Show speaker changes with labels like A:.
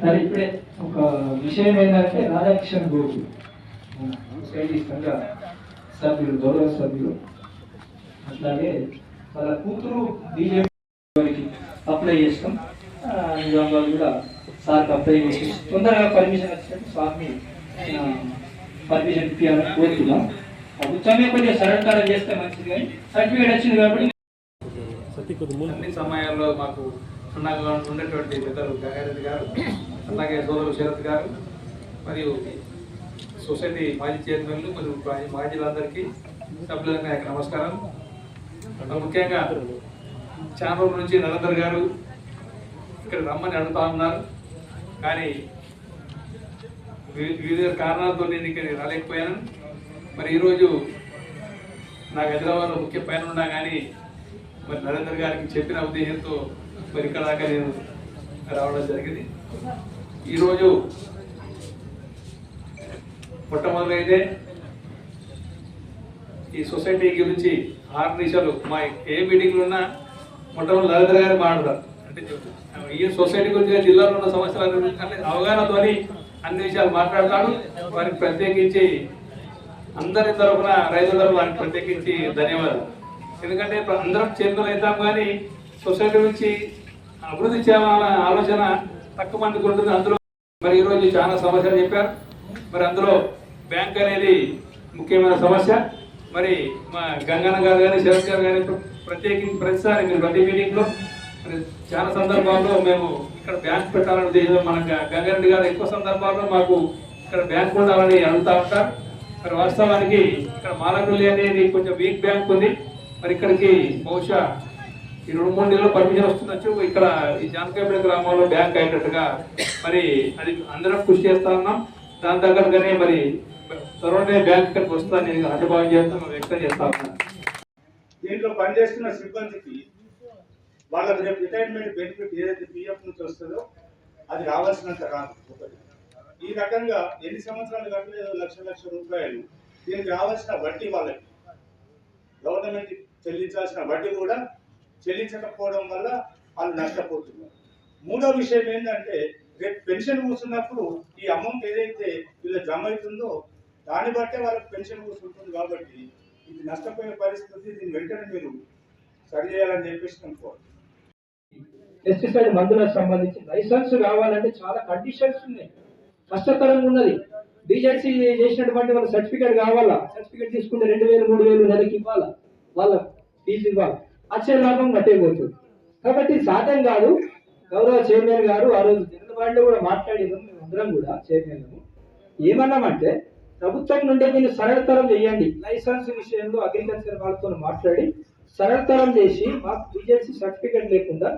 A: సరే ఇప్పుడే ఒక విషయం ఏంటంటే రాధాకిషన్ గోకు సొసైటీ సంఘ సభ్యులు గౌరవ సభ్యులు అట్లాగే వాళ్ళ కూతురు బీజేపీ వారికి అప్లై చేస్తాం. నిజామాబాద్ కూడా సార్కి అప్లై చేసి తొందరగా పర్మిషన్ వచ్చినట్టు సార్ని పర్మిషన్ ఇప్పించాలని కోరుతున్నాం. ప్రభుత్వమే కొద్దిగా సరళతరం చేస్తే మంచిది కానీ సర్టిఫికేట్ వచ్చింది కాబట్టి
B: అన్ని సమయాల్లో మాకు సున్నాగా ఉన్నటువంటి పెద్దలు గంగారెడ్డి గారు అలాగే సోదరులు శరత్ గారు మరియు సొసైటీ మాజీ చైర్మన్లు మరియు మాజీలందరికీ సభ్యులందరికీ యొక్క నమస్కారం. ముఖ్యంగా చాలా రోజుల నుంచి నరేందర్ గారు ఇక్కడ రమ్మని అడుగుతా ఉన్నారు. కానీ వివిధ కారణాలతో నేను ఇక్కడ రాలేకపోయాను. మరి ఈరోజు నాకు హైదరాబాద్లో ముఖ్య పైన ఉన్నా కానీ మరి నరేందర్ గారికి చెప్పిన ఉద్దేశంతో మరి ఇక్కడ దాకా నేను రావడం జరిగింది. ఈరోజు మొట్టమొదలైతే ఈ సొసైటీ గురించి ఆరు నిమిషాలు మా ఏ మీటింగ్లు ఉన్నా మొట్టమొదటి లలిత గారు మాట్లాడతారు. అంటే ఈ సొసైటీ గురించి జిల్లాలో ఉన్న సమస్యల గురించి అంటే అవగాహనతోని అన్ని విషయాలు మాట్లాడతాడు. వారికి ప్రత్యేకించి అందరి తరఫున రైతుల తరఫున వారికి ప్రత్యేకించి ధన్యవాదాలు. ఎందుకంటే అందరం చేతులు అవుతాం కానీ సొసైటీ నుంచి అభివృద్ధి చేయాలన్న ఆలోచన తక్కువ మందికి ఉంటుంది. అందులో మరి ఈరోజు చాలా సమస్యలు చెప్పారు. మరి అందులో బ్యాంక్ అనేది ముఖ్యమైన సమస్య. మరి మా గంగన్న గారు కానీ శరత్ గారు కానీ ప్రత్యేకించి ప్రతిసారి మీరు ప్రతి మీటింగ్లో మరి చాలా సందర్భాల్లో మేము ఇక్కడ బ్యాంక్ పెట్టాలని ఉద్దేశం మన గంగారెడ్డి గారు ఎక్కువ సందర్భాల్లో మాకు ఇక్కడ బ్యాంక్ ఉండాలని అడుగుతా ఉంటారు. మరి వాస్తవానికి ఇక్కడ మాలగుల్లి అనేది కొంచెం వీక్ బ్యాంక్ ఉంది. మరి ఇక్కడికి బహుశా ఈ రెండు మూడు నెలల్లో పర్మిషన్ వస్తుండొచ్చు ఇక్కడ ఈ జానకాయపేట గ్రామంలో బ్యాంక్ అయ్యేటట్టుగా మరి అది అందరం కృషి చేస్తా ఉన్నాం. దాని దగ్గరగానే మరి త్వరలోనే బ్యాంక్ ఇక్కడికి వస్తుందని నేను అండభావం చేస్తాను వ్యక్తం చేస్తా ఉన్నాను
C: దీంట్లో పనిచేస్తున్న సిబ్బందికి వాళ్ళకి రేపు రిటైర్మెంట్ బెనిఫిట్ ఏదైతే పిఎఫ్ నుంచి వస్తుందో అది రావాల్సినంత రాదు. ఒకటి ఈ రకంగా ఎన్ని సంవత్సరాలు కట్టలేదు? లక్ష లక్ష రూపాయలు. దీనికి రావాల్సిన వడ్డీ వాళ్ళకి. గవర్నమెంట్ చెల్లించాల్సిన వడ్డీ కూడా చెల్లించకపోవడం వల్ల వాళ్ళు నష్టపోతున్నారు. మూడో విషయం ఏంటంటే రేపు పెన్షన్ కూర్చున్నప్పుడు ఈ అమౌంట్ ఏదైతే వీళ్ళ జమ అవుతుందో దాన్ని బట్టే వాళ్ళకి పెన్షన్ కూర్చుంటుంది కాబట్టి ఇది నష్టపోయే పరిస్థితి దీన్ని వెంటనే మీరు సరి చేయాలని చెప్పేసి అనుకోవాలి
A: పెస్టిసైడ్ మందులకు సంబంధించి లైసెన్స్ కావాలంటే చాలా కండిషన్స్ ఉన్నాయి. కష్టతరంగా ఉన్నది. బీజెడ్సీ చేసినటువంటి వాళ్ళ సర్టిఫికేట్ కావాలా? సర్టిఫికేట్ తీసుకుంటే రెండు వేలు మూడు వేలు నెలకి ఇవ్వాలా? వాళ్ళ ఫీజు ఇవ్వాలి? వచ్చే లాభం కాబట్టి సాధ్యం కాదు. గౌరవ చైర్మన్ గారు ఆ రోజు జనవాళ్ళు కూడా మాట్లాడేదాం మేము అందరం కూడా చైర్మన్ ఏమన్నామంటే ప్రభుత్వం నుండి దీన్ని సరళతరం చేయండి. లైసెన్స్ విషయంలో అగ్రికల్చర్ వాళ్ళతో మాట్లాడి సరళతరం చేసి మాకు బీజేసీ సర్టిఫికేట్ లేకుండా